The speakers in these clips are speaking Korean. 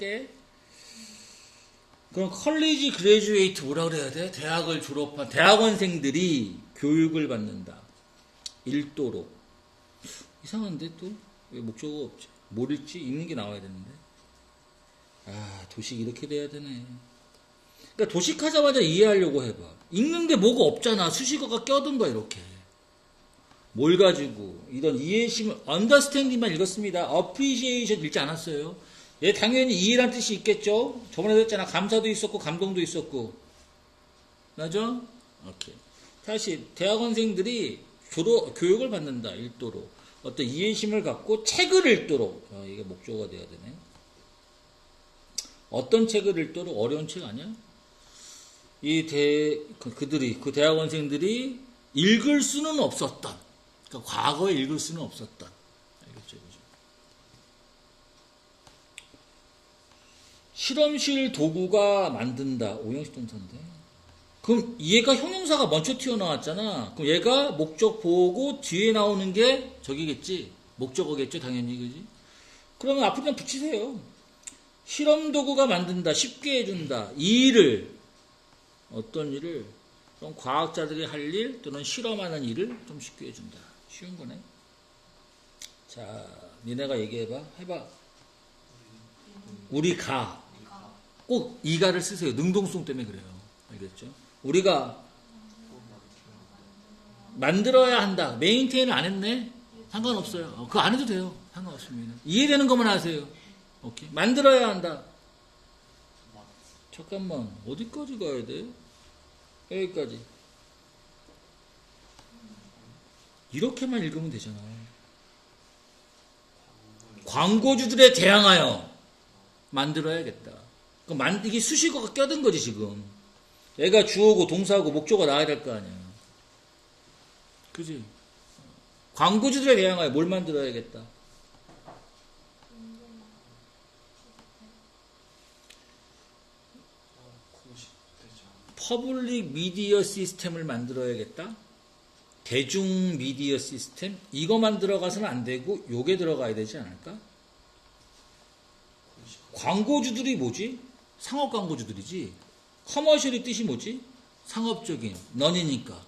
할게. 그럼 컬리지 그레주에이트 뭐라 그래야 돼? 대학을 졸업한 대학원생들이 교육을 받는다. 일도로. 이상한데 또? 왜 목적어가 없지? 뭘 읽지? 읽는 게 나와야 되는데. 아, 도식 이렇게 돼야 되네. 그러니까 도식하자마자 이해하려고 해봐. 읽는데 뭐가 없잖아. 수식어가 껴든가 이렇게. 뭘 가지고 이런 이해심을 understanding만 읽었습니다. appreciation 읽지 않았어요. 얘 당연히 이해란 뜻이 있겠죠. 저번에도 했잖아. 감사도 있었고 감동도 있었고. 맞죠? 오케이. 다시 대학원생들이 졸업 교육을 받는다. 일도로 어떤 이해심을 갖고 책을 읽도록 아, 이게 목적어가 돼야 되네. 어떤 책을 읽도록 어려운 책 아니야? 이 대, 그, 그들이, 그 대학원생들이 읽을 수는 없었던, 그러니까 과거에 읽을 수는 없었던, 알겠죠? 그죠? 실험실 도구가 만든다. 오형식 동사인데. 그럼 얘가 형용사가 먼저 튀어나왔잖아. 그럼 얘가 목적 보고 뒤에 나오는 게 저기겠지. 목적어겠죠, 당연히. 그지? 그러면 앞으로 그냥 붙이세요. 실험 도구가 만든다. 쉽게 해준다. 이 일을, 어떤 일을, 좀 과학자들이 할 일, 또는 실험하는 일을 좀 쉽게 해준다. 쉬운 거네. 자, 니네가 얘기해봐. 해봐. 우리 가. 꼭 이가를 쓰세요. 능동성 때문에 그래요. 알겠죠? 우리가 만들어야 한다. 메인테인을 안 했네? 상관없어요. 어, 그거 안 해도 돼요. 상관없습니다. 이해되는 것만 하세요. 오케이. 만들어야 한다. 잠깐만. 어디까지 가야 돼? 여기까지. 이렇게만 읽으면 되잖아. 광고주들에 대항하여 만들어야겠다. 그럼 만, 이게 수식어가 껴든 거지, 지금. 얘가 주어고 동사고 목조가 나와야 될 거 아니야. 그지? 광고주들에 대항하여 뭘 만들어야겠다. 퍼블릭 미디어 시스템을 만들어야겠다. 대중 미디어 시스템 이거 만 들어가서는 안 되고 요게 들어가야 되지 않을까? 광고주들이 뭐지? 상업 광고주들이지. 커머셜이 뜻이 뭐지? 상업적인 넌이니까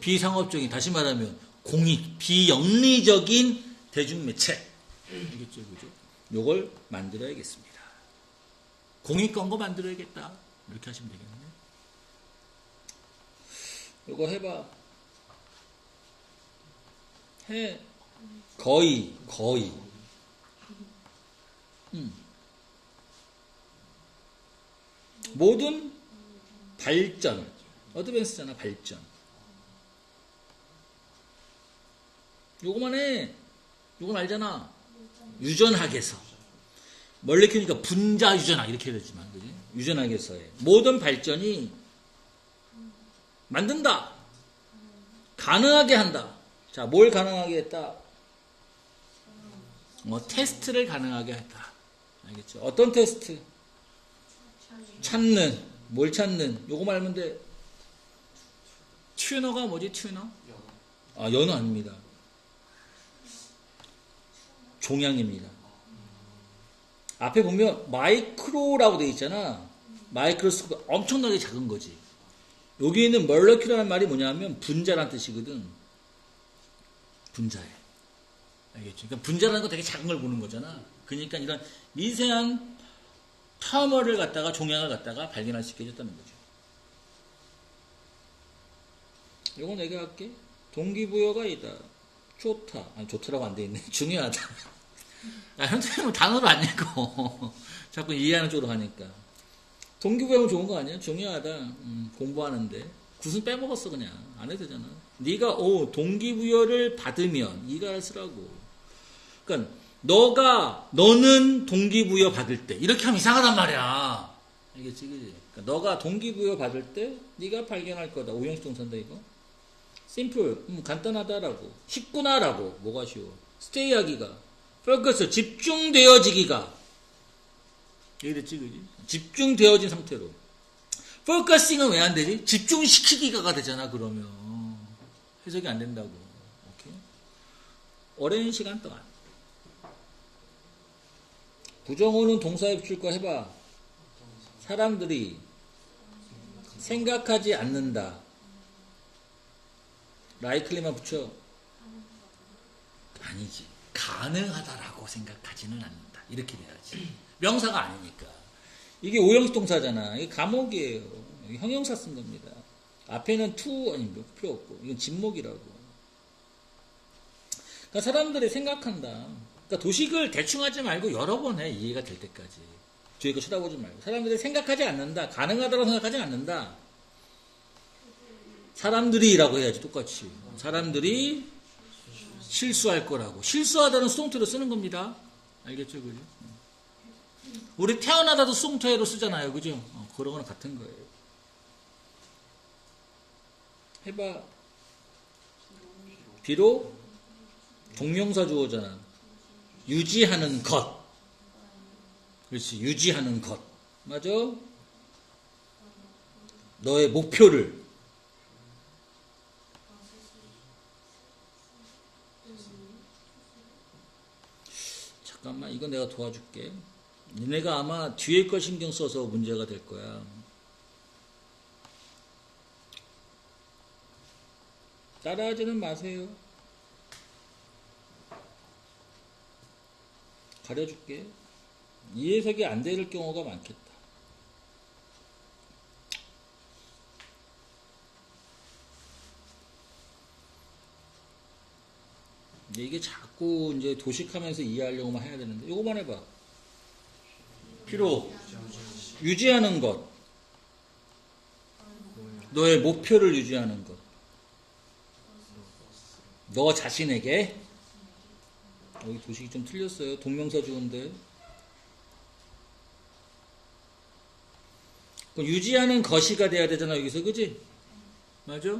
비상업적인 다시 말하면 공익 비영리적인 대중매체 알겠죠, 그죠? 요걸 만들어야겠습니다. 공익 광고 만들어야겠다 이렇게 하시면 되겠네. 요거 해봐. 해. 거의, 거의. 음. 모든 발전. 어드밴스잖아, 발전. 요거만 해. 요건 알잖아. 유전학에서. 멀리 키우니까 분자 유전학 이렇게 되지만, 그지? 유전학에서의 모든 발전이 만든다. 가능하게 한다. 자, 뭘 가능하게 했다? 뭐, 테스트를 가능하게 했다. 알겠죠? 어떤 테스트? 찾는, 뭘 찾는? 요거 말면 돼. 튜너가 뭐지, 튜너? 아, 연어 아닙니다. 종양입니다. 앞에 보면 마이크로라고 되어 있잖아. 마이크로스코프 엄청나게 작은 거지. 여기 있는 멀러큐라는 말이 뭐냐면 분자란 뜻이거든. 분자에. 알겠죠? 그러니까 분자라는 거 되게 작은 걸 보는 거잖아. 그러니까 이런 미세한 터머를 갖다가 종양을 갖다가 발견할 수 있게 해줬다는 거죠. 이거 내가 할게. 동기부여가 있다. 좋다. 아니 좋다라고 안 돼 있네. 중요하다. 아, 현재는 단어를 안 읽고 자꾸 이해하는 쪽으로 가니까. 동기부여는 좋은 거 아니야? 중요하다. 음, 공부하는데. 굿은 빼먹었어 그냥. 안 해도 되잖아. 네가 오 동기부여를 받으면 이가를 쓰라고. 그러니까 너가 너는 동기부여 받을 때 이렇게 하면 이상하단 말이야. 알겠지, 그지? 그러니까 너가 동기부여 받을 때 네가 발견할 거다. 오형식 동사인다 이거. 심플, 음, 간단하다라고. 쉽구나라고. 뭐가 쉬워? 스테이하기가. 포커스, 집중되어지기가. 얘기 됐지, 그지? 집중되어진 상태로. 포커싱은 왜 안 되지? 집중시키기가가 되잖아, 그러면. 해석이 안 된다고. 오케이? 오랜 시간 동안. 부정어는 동사 입출 거 해봐. 사람들이 생각하지 않는다. 라이클리만 붙여. 아니지. 가능하다라고 생각하지는 않는다. 이렇게 돼야지. 명사가 아니니까. 이게 오형식 동사잖아. 이게 감옥이에요. 형용사 쓴 겁니다. 앞에는 to 아니 몇 필요 없고 이건 진목이라고. 그러니까 사람들이 생각한다. 그러니까 도식을 대충 하지 말고 여러 번 해. 이해가 될 때까지. 뒤에 거 쳐다보지 말고. 사람들이 생각하지 않는다. 가능하다고 생각하지 않는다. 사람들이라고 해야지 똑같이. 사람들이 실수할 거라고. 실수하다는 수동태로 쓰는 겁니다. 알겠죠, 그죠? 우리 태어나다도 수동태로 쓰잖아요, 그죠? 어, 그런 거랑 같은 거예요. 해봐. 비록 동명사 주어잖아. 유지하는 것. 그렇지, 유지하는 것. 맞아? 너의 목표를. 잠깐만, 이건 내가 도와줄게. 니네가 아마 뒤에 걸 신경 써서 문제가 될 거야. 따라하지는 마세요. 가려줄게. 이 해석이 안 될 경우가 많겠다. 이게 자꾸 이제 도식하면서 이해하려고만 해야 되는데, 이거만 해봐. 필요, 유지하는 것. 너의 목표를 유지하는 것. 너 자신에게 여기 도식이 좀 틀렸어요. 동명사 주어인데. 유지하는 것이가 돼야 되잖아 여기서 그지? 맞아?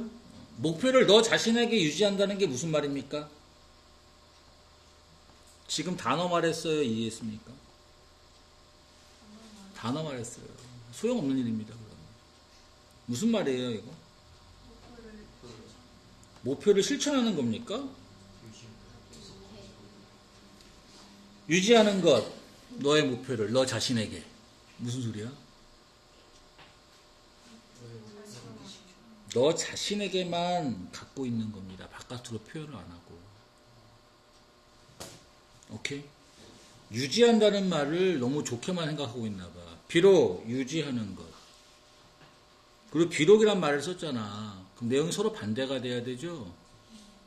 목표를 너 자신에게 유지한다는 게 무슨 말입니까? 지금 단어 말했어요. 이해했습니까? 단어 말했어요. 소용없는 일입니다. 그럼. 무슨 말이에요 이거? 목표를 실천하는 겁니까? 유지하는 것, 너의 목표를, 너 자신에게. 무슨 소리야? 너 자신에게만 갖고 있는 겁니다. 바깥으로 표현을 안 하고. 오케이? 유지한다는 말을 너무 좋게만 생각하고 있나 봐. 비록 유지하는 것. 그리고 비록이란 말을 썼잖아. 그럼 내용이 서로 반대가 돼야 되죠?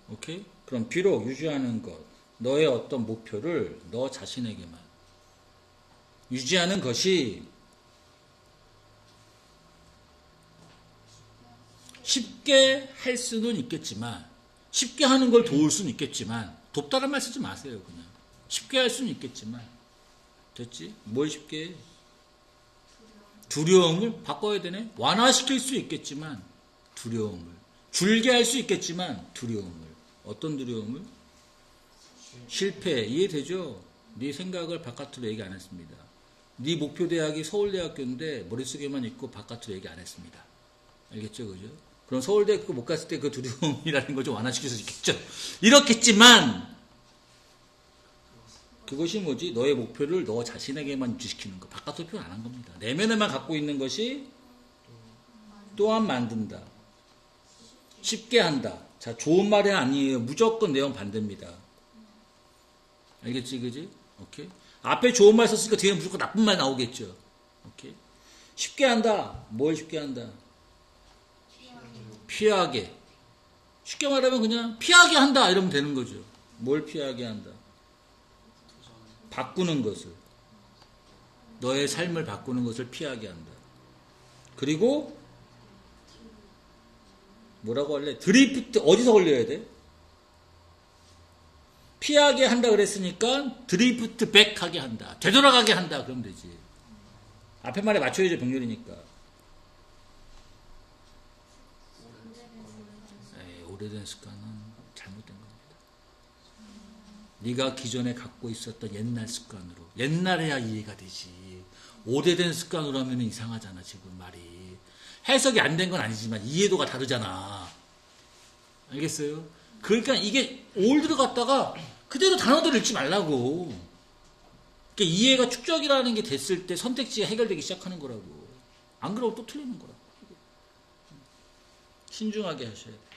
오케이? 그럼 비록 유지하는 것. 너의 어떤 목표를 너 자신에게만 유지하는 것이 쉽게 할 수는 있겠지만 쉽게 하는 걸 도울 수는 있겠지만 돕다란 말 쓰지 마세요 그냥 쉽게 할 수는 있겠지만 됐지? 뭘 쉽게 해? 두려움을 바꿔야 되네 완화시킬 수 있겠지만 두려움을 줄게 할 수 있겠지만 두려움을 어떤 두려움을? 실패 이해되죠? 네 생각을 바깥으로 얘기 안 했습니다. 네 목표 대학이 서울대학교인데 머릿속에만 있고 바깥으로 얘기 안 했습니다. 알겠죠? 그죠? 그럼 서울대학교 못 갔을 때 그 두려움이라는 걸 좀 완화시킬 수 있겠죠? 이렇겠지만 그것이 뭐지? 너의 목표를 너 자신에게만 유지시키는 거. 바깥으로 표현 안 한 겁니다. 내면에만 갖고 있는 것이 또한 만든다. 쉽게 한다. 자, 좋은 말이 아니에요. 무조건 내용 반대입니다. 알겠지, 그지? 오케이. 앞에 좋은 말 썼으니까 뒤에 무조건 나쁜 말 나오겠죠. 오케이. 쉽게 한다. 뭘 쉽게 한다? 피하게. 쉽게 말하면 그냥 피하게 한다. 이러면 되는 거죠. 뭘 피하게 한다? 바꾸는 것을. 너의 삶을 바꾸는 것을 피하게 한다. 그리고 뭐라고 할래? 드리프트 어디서 걸려야 돼? 피하게 한다 그랬으니까 드리프트 백하게 한다. 되돌아가게 한다. 그러면 되지. 앞에 말에 맞춰야죠. 병렬이니까. 에이, 오래된 습관은 잘못된 겁니다. 네가 기존에 갖고 있었던 옛날 습관으로 옛날에야 이해가 되지. 오래된 습관으로 하면 이상하잖아. 지금 말이. 해석이 안 된 건 아니지만 이해도가 다르잖아. 알겠어요? 그러니까 이게 올드를 갖다가 그대로 단어들 읽지 말라고. 그러니까 이해가 축적이라는 게 됐을 때 선택지가 해결되기 시작하는 거라고. 안 그러고 또 틀리는 거라고. 신중하게 하셔야 돼.